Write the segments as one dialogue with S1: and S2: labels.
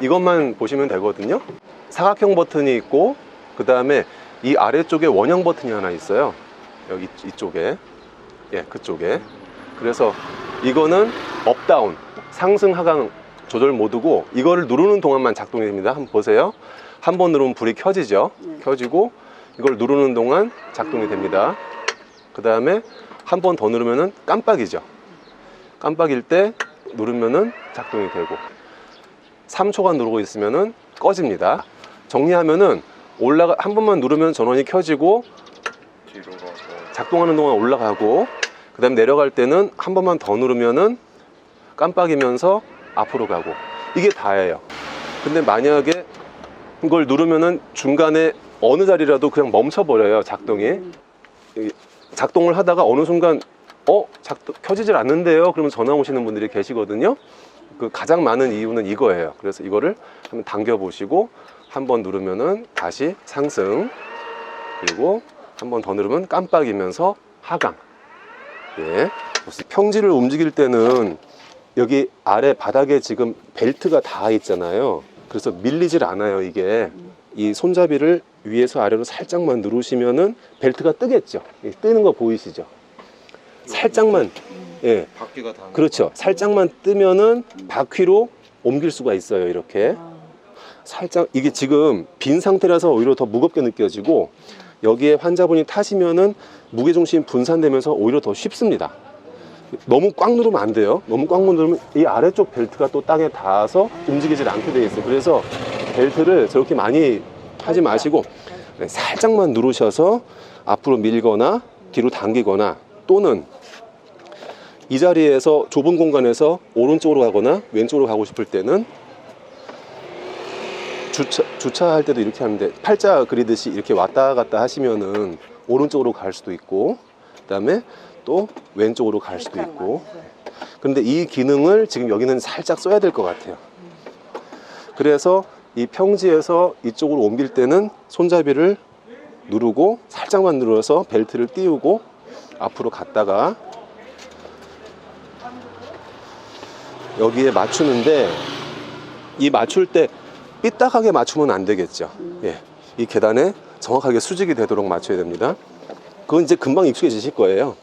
S1: 이것만 보시면 되거든요. 사각형 버튼이 있고 그 다음에 이 아래쪽에 원형 버튼이 하나 있어요. 여기 이- 이쪽에 예 그쪽에 그래서 이거는 업다운 상승 하강 조절 모드고 이거를 누르는 동안만 작동이 됩니다. 한번 보세요. 한 번 누르면 불이 켜지죠.
S2: 네.
S1: 켜지고 이걸 누르는 동안 작동이 됩니다. 그 다음에 한 번 더 누르면은 깜빡이죠. 깜빡일 때 누르면은 작동이 되고 3초간 누르고 있으면은 꺼집니다. 정리하면은 올라가 한 번만 누르면 전원이 켜지고
S3: 뒤로 가서
S1: 작동하는 동안 올라가고 그 다음 내려갈 때는 한 번만 더 누르면은 깜빡이면서 앞으로 가고. 이게 다예요. 근데 만약에 이걸 누르면은 중간에 어느 자리라도 그냥 멈춰 버려요 작동이. 이 작동을 하다가 어느 순간 어? 작동 켜지질 않는데요? 그러면 전화 오시는 분들이 계시거든요 그 가장 많은 이유는 이거예요. 그래서 이거를 한번 당겨 보시고 한 번 누르면은 다시 상승. 그리고 한 번 더 누르면 깜빡이면서 하강. 예. 평지를 움직일 때는 여기 아래 바닥에 지금 벨트가 다 있잖아요. 그래서 밀리질 않아요 이게. 이 손잡이를 위에서 아래로 살짝만 누르시면은 벨트가 뜨겠죠. 이 뜨는 거 보이시죠? 살짝만 예
S3: 바퀴가 다
S1: 그렇죠 살짝만 뜨면은 바퀴로 옮길 수가 있어요 이렇게
S2: 아,
S1: 살짝 이게 지금 빈 상태라서 오히려 더 무겁게 느껴지고 여기에 환자분이 타시면은 무게 중심 분산되면서 오히려 더 쉽습니다. 너무 꽉 누르면 안 돼요. 너무 꽉 누르면 이 아래쪽 벨트가 또 땅에 닿아서 움직이질 않게 돼 있어요. 그래서 벨트를 저렇게 많이 하지 마시고 네, 살짝만 누르셔서 앞으로 밀거나 뒤로 당기거나 또는 이 자리에서 좁은 공간에서 오른쪽으로 가거나 왼쪽으로 가고 싶을 때는 주차, 주차할 때도 이렇게 하는데 팔자 그리듯이 이렇게 왔다 갔다 하시면은 오른쪽으로 갈 수도 있고 그 다음에 또 왼쪽으로 갈 수도 있고. 근데 이 기능을 지금 여기는 살짝 써야 될 것 같아요. 그래서 이 평지에서 이쪽으로 옮길 때는 손잡이를 누르고 살짝만 눌러서 벨트를 띄우고 앞으로 갔다가 여기에 맞추는데 이 맞출 때 삐딱하게 맞추면 안 되겠죠. 예. 이 계단에 정확하게 수직이 되도록 맞춰야 됩니다. 그건 이제 금방 익숙해지실 거예요.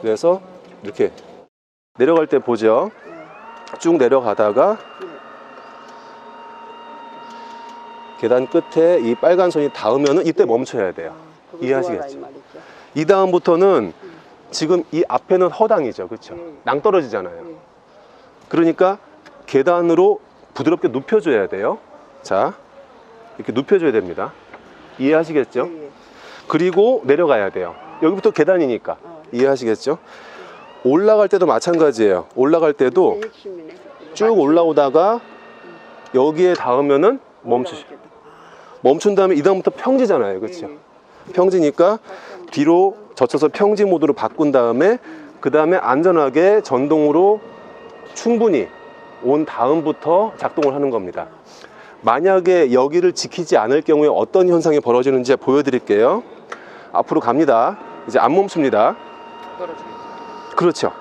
S1: 그래서 이렇게 내려갈 때 보죠. 쭉 내려가다가 계단 끝에 이 빨간 선이 닿으면은 이때 멈춰야 돼요.
S2: 그거
S1: 이해하시겠죠?
S2: 이
S1: 다음부터는 지금 이 앞에는 허당이죠. 그렇죠?
S2: 음.
S1: 낭떨어지잖아요.
S2: 음.
S1: 그러니까 계단으로 부드럽게 눕혀줘야 돼요. 자, 이렇게 눕혀줘야 됩니다. 이해하시겠죠?
S2: 예, 예.
S1: 그리고 내려가야 돼요. 여기부터 계단이니까.
S2: 어.
S1: 이해하시겠죠? 올라갈 때도 마찬가지예요. 올라갈 때도
S2: 핵심이네.
S1: 쭉 올라오다가 여기에 닿으면은 멈추시. 멈춘 다음에 이 다음부터 평지잖아요. 그렇죠?
S2: 예,
S1: 평지니까 뒤로 젖혀서 평지 모드로 바꾼 다음에 그 다음에 안전하게 전동으로 충분히 온 다음부터 작동을 하는 겁니다. 만약에 여기를 지키지 않을 경우에 어떤 현상이 벌어지는지 보여드릴게요. 앞으로 갑니다. 이제 안 멈춥니다. 그렇죠.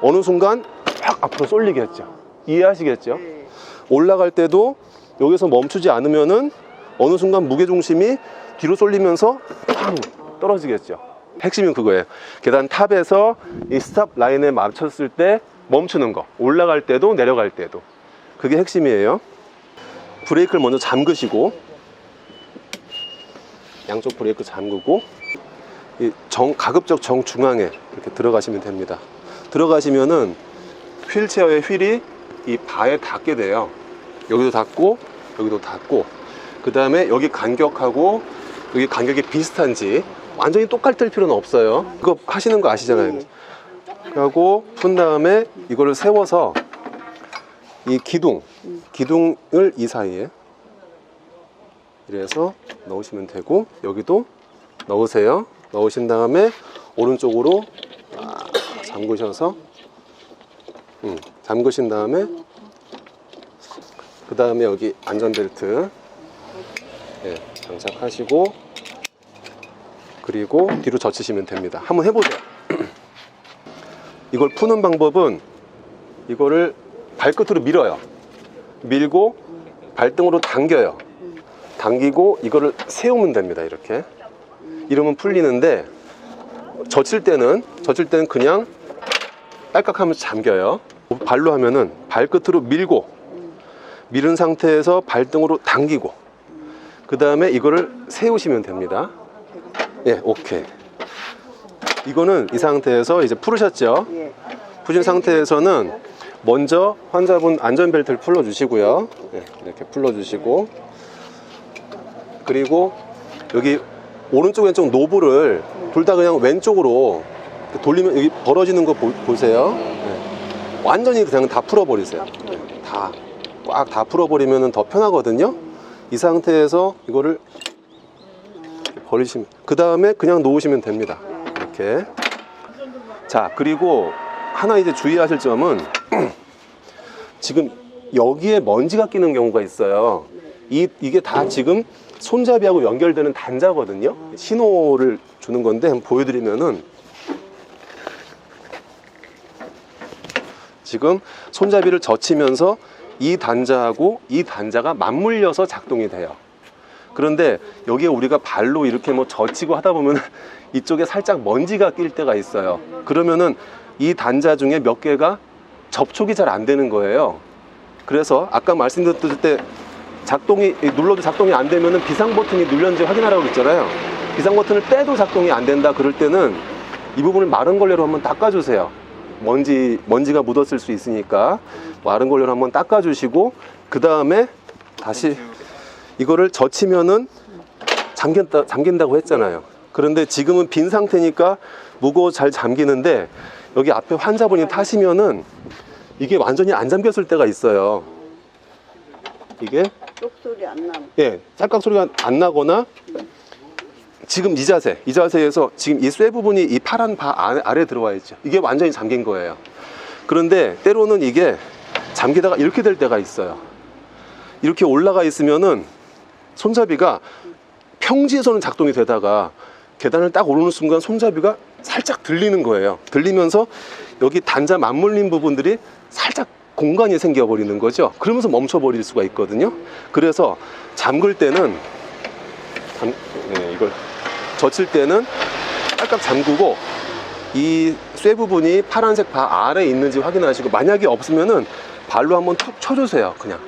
S1: 어느 순간 확 앞으로 쏠리겠죠. 이해하시겠죠?
S2: 예.
S1: 올라갈 때도 여기서 멈추지 않으면은 어느 순간 무게 중심이 뒤로 쏠리면서 팡 떨어지겠죠. 핵심은 그거예요. 계단 탑에서 이 스탑 라인에 맞췄을 때 멈추는 거. 올라갈 때도 내려갈 때도. 그게 핵심이에요. 브레이크를 먼저 잠그시고 양쪽 브레이크 잠그고 이 정, 가급적 정중앙에 이렇게 들어가시면 됩니다. 들어가시면은 휠체어의 휠이 이 바에 닿게 돼요. 여기도 닿고 여기도 닿고 그 다음에 여기 간격하고 여기 간격이 비슷한지 완전히 똑같을 필요는 없어요. 그거 하시는 거 아시잖아요. 하고 푼 다음에 이거를 세워서 이 기둥 기둥을 이 사이에 이래서 넣으시면 되고 여기도 넣으세요. 넣으신 다음에 오른쪽으로 딱 잠그셔서 음, 잠그신 다음에 그 다음에 여기 안전벨트 예, 장착하시고 그리고 뒤로 젖히시면 됩니다. 한번 해보세요. 이걸 푸는 방법은 이거를 발끝으로 밀어요. 밀고 발등으로 당겨요. 당기고 이거를 세우면 됩니다. 이렇게. 이러면 풀리는데 젖힐 때는 젖힐 때는 그냥 딸깍하면서 잠겨요. 발로 하면은 발끝으로 밀고 밀은 상태에서 발등으로 당기고 그 다음에 이거를 세우시면 됩니다. 예, 오케이. 이거는 이 상태에서 이제 풀으셨죠?
S2: 예.
S1: 푸신 상태에서는 먼저 환자분 안전벨트를 풀어주시고요. 네, 이렇게 풀어주시고 그리고 여기 오른쪽 왼쪽 노브를 둘 다 그냥 왼쪽으로 돌리면 여기 벌어지는 거 보, 세요 완전히 그냥 다 풀어버리세요. 다꽉 다 풀어버리면 더 편하거든요. 이 상태에서 이거를 버리시면 그 다음에 그냥 놓으시면 됩니다. 이렇게 자 그리고 하나 이제 주의하실 점은 지금 여기에 먼지가 끼는 경우가 있어요. 이, 이게 다 지금 손잡이하고 연결되는 단자거든요. 신호를 주는 건데 한번 보여드리면은 지금 손잡이를 젖히면서 이 단자하고 이 단자가 맞물려서 작동이 돼요. 그런데 여기에 우리가 발로 이렇게 뭐 젖히고 하다 보면 이쪽에 살짝 먼지가 낄 때가 있어요. 그러면은 이 단자 중에 몇 개가 접촉이 잘 안 되는 거예요. 그래서 아까 말씀드렸을 때 작동이 눌러도 작동이 안 되면은 비상 버튼이 눌렸는지 확인하라고 그랬잖아요. 비상 버튼을 빼도 작동이 안 된다 그럴 때는 이 부분을 마른 걸레로 한번 닦아주세요. 먼지 먼지가 묻었을 수 있으니까 마른 걸레로 한번 닦아주시고 그 다음에 다시 이거를 젖히면은 잠긴다, 잠긴다고 했잖아요. 그런데 지금은 빈 상태니까 무거워 잘 잠기는데 여기 앞에 환자분이 타시면은 이게 완전히 안 잠겼을 때가 있어요. 이게
S2: 쪽소리 안 나면.
S1: 예, 쌀깍 소리가 안 나거나 지금 이 자세, 이 자세에서 지금 이 쇠 부분이 이 파란 바 아래, 아래 들어와 있죠. 이게 완전히 잠긴 거예요. 그런데 때로는 이게 잠기다가 이렇게 될 때가 있어요. 이렇게 올라가 있으면은 손잡이가 평지에서는 작동이 되다가 계단을 딱 오르는 순간 손잡이가 살짝 들리는 거예요. 들리면서 여기 단자 맞물린 부분들이 살짝 공간이 생겨버리는 거죠. 그러면서 멈춰버릴 수가 있거든요. 그래서 잠글 때는 잠, 네, 이걸 젖힐 때는 깔깍 잠그고 이 쇠 부분이 파란색 바 아래에 있는지 확인하시고 만약에 없으면은 발로 한번 툭 쳐주세요. 그냥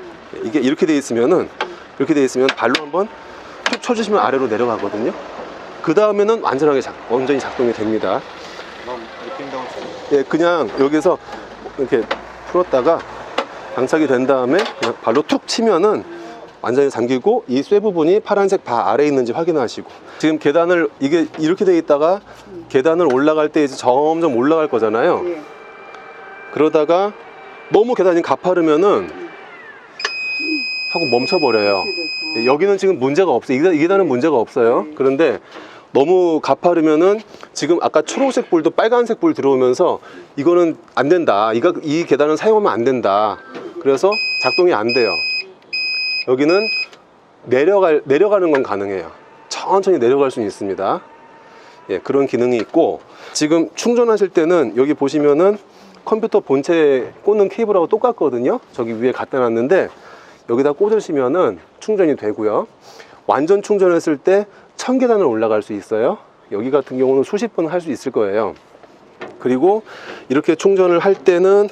S1: 이게 이렇게 돼 있으면은 이렇게 돼 있으면 발로 한번 툭 쳐주시면 아래로 내려가거든요. 그 다음에는 완전하게 작, 완전히 작동이 됩니다. 예, 그냥 여기서 이렇게 풀었다가 장착이 된 다음에 그냥 발로 툭 치면은 완전히 잠기고 이 쇠 부분이 파란색 바 아래에 있는지 확인하시고 지금 계단을 이게 이렇게 돼 있다가 계단을 올라갈 때 이제 점점 올라갈 거잖아요.
S2: 예.
S1: 그러다가 너무 계단이 가파르면은 하고 멈춰버려요. 예, 여기는 지금 문제가 없어요. 이 계단- 이 계단은 문제가 없어요. 그런데 너무 가파르면은 지금 아까 초록색 불도 빨간색 불 들어오면서 이거는 안 된다. 이가, 이 계단은 사용하면 안 된다. 그래서 작동이 안 돼요. 여기는 내려갈, 내려가는 건 가능해요. 천천히 내려갈 수는 있습니다. 예, 그런 기능이 있고 지금 충전하실 때는 여기 보시면은 컴퓨터 본체에 꽂는 케이블하고 똑같거든요. 저기 위에 갖다 놨는데 여기다 꽂으시면은 충전이 되고요. 완전 충전했을 때 1000계단을 올라갈 수 있어요. 여기 같은 경우는 수십 분할수 있을 거예요. 그리고 이렇게 충전을 할 때는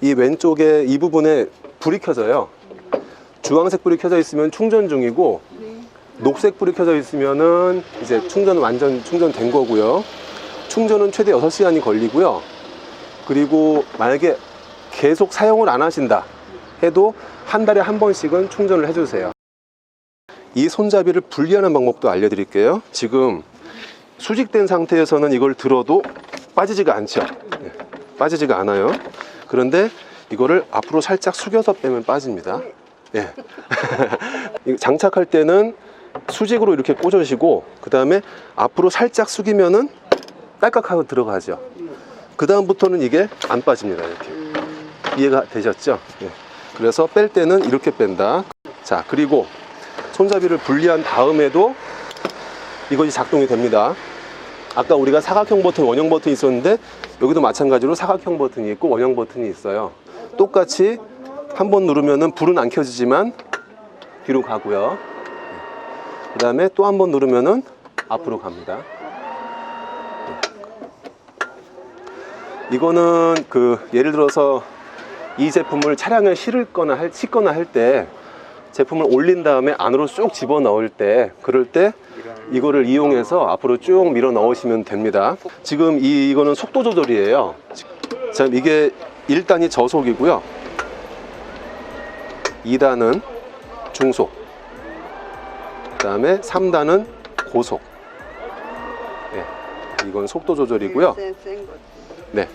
S1: 이 왼쪽에 이 부분에 불이 켜져요. 주황색 불이 켜져 있으면 충전 중이고 녹색 불이 켜져 있으면은 이제 충전 완전 충전된 거고요. 충전은 최대 6시간이 걸리고요. 그리고 만약에 계속 사용을 안 하신다 해도 한 달에 한 번씩은 충전을 해주세요. 이 손잡이를 분리하는 방법도 알려드릴게요. 지금 수직된 상태에서는 이걸 들어도 빠지지가 않죠. 네, 빠지지가 않아요. 그런데 이거를 앞으로 살짝 숙여서 빼면 빠집니다. 예. 장착할 때는 수직으로 이렇게 꽂으시고 그 다음에 앞으로 살짝 숙이면은 딸깍하고 들어가죠. 그 다음부터는 이게 안 빠집니다. 이렇게 이해가 되셨죠? 예. 그래서 뺄 때는 이렇게 뺀다. 자 그리고 손잡이를 분리한 다음에도 이것이 작동이 됩니다. 아까 우리가 사각형 버튼, 원형 버튼이 있었는데 여기도 마찬가지로 사각형 버튼이 있고 원형 버튼이 있어요. 똑같이 한 번 누르면은 불은 안 켜지지만 뒤로 가고요. 그 다음에 또 한 번 누르면은 앞으로 갑니다. 이거는 그 예를 들어서 이 제품을 차량에 실을거나 할, 싣거나 할 때 제품을 올린 다음에 안으로 쭉 집어 넣을 때 그럴 때 이거를 이용해서 앞으로 쭉 밀어 넣으시면 됩니다. 지금 이, 이거는 속도 조절이에요. 자, 이게 1단이 저속이고요. 2단은 중속. 그 다음에 3단은 고속. 네, 이건 속도 조절이고요. 네.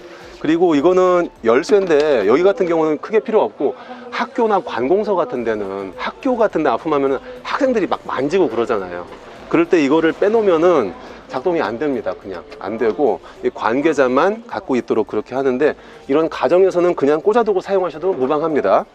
S1: 그리고 이거는 열쇠인데 여기 같은 경우는 크게 필요 없고 학교나 관공서 같은 데는 학교 같은 데 아픔하면은 학생들이 막 만지고 그러잖아요. 그럴 때 이거를 빼놓으면은 작동이 안 됩니다. 그냥 안 되고 이 관계자만 갖고 있도록 그렇게 하는데 이런 가정에서는 그냥 꽂아두고 사용하셔도 무방합니다.